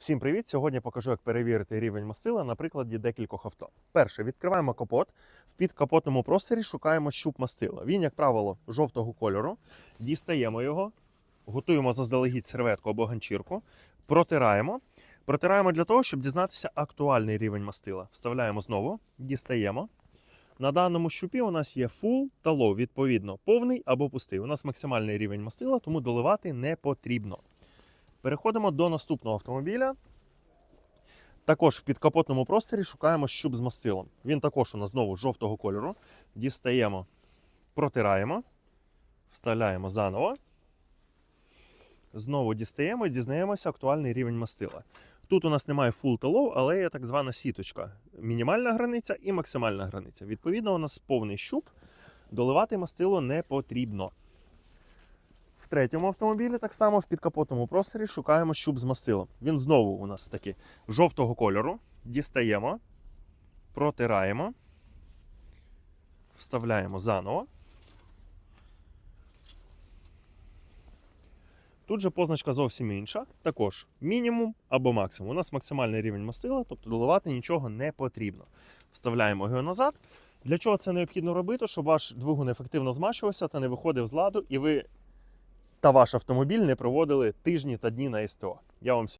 Всім привіт! Сьогодні покажу, як перевірити рівень мастила на прикладі декількох авто. Перше, відкриваємо капот. В підкапотному просторі шукаємо щуп мастила. Він, як правило, жовтого кольору. Дістаємо його, готуємо заздалегідь серветку або ганчірку, протираємо. Протираємо для того, щоб дізнатися актуальний рівень мастила. Вставляємо знову, дістаємо. На даному щупі у нас є full та low, відповідно, повний або пустий. У нас максимальний рівень мастила, тому доливати не потрібно. Переходимо до наступного автомобіля. Також в підкапотному просторі шукаємо щуп з мастилом. Він також у нас знову жовтого кольору. Дістаємо, протираємо, вставляємо заново. Знову дістаємо і дізнаємося актуальний рівень мастила. Тут у нас немає full та low, але є так звана сіточка. Мінімальна границя і максимальна границя. Відповідно, у нас повний щуп. Доливати мастило не потрібно. Третьому автомобілі так само в підкапотному просторі шукаємо щуп з мастилом. Він знову у нас такий жовтого кольору. Дістаємо, протираємо, вставляємо заново. Тут же позначка зовсім інша. Також мінімум або максимум. У нас максимальний рівень мастила, тобто доливати нічого не потрібно. Вставляємо його назад. Для чого це необхідно робити? Щоб ваш двигун ефективно змащувався та не виходив з ладу, і ви та ваш автомобіль не проводили тижні та дні на СТО. Я вам